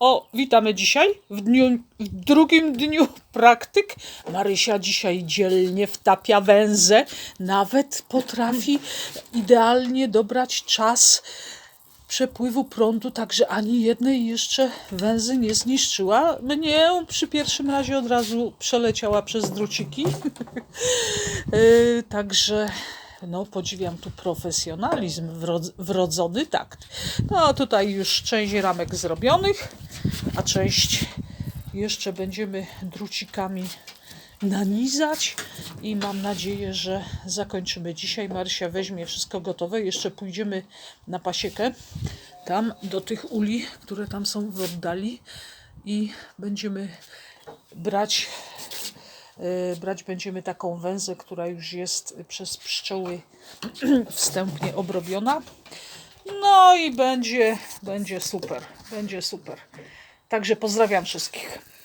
O, witamy dzisiaj w, dniu, w drugim dniu praktyk. Marysia dzisiaj dzielnie wtapia węzę. Nawet potrafi idealnie dobrać czas przepływu prądu, także ani jednej jeszcze węzy nie zniszczyła. Mnie przy pierwszym razie od razu przeleciała przez druciki. Yy, także no, podziwiam tu profesjonalizm, wrodz- wrodzony takt. No, tutaj już część ramek zrobionych, a część jeszcze będziemy drucikami nanizać i mam nadzieję, że zakończymy dzisiaj. Marysia weźmie wszystko gotowe. Jeszcze pójdziemy na pasiekę, tam do tych uli, które tam są w oddali i będziemy brać brać będziemy taką węzę, która już jest przez pszczoły wstępnie obrobiona. No i będzie, będzie super, będzie super. Także pozdrawiam wszystkich.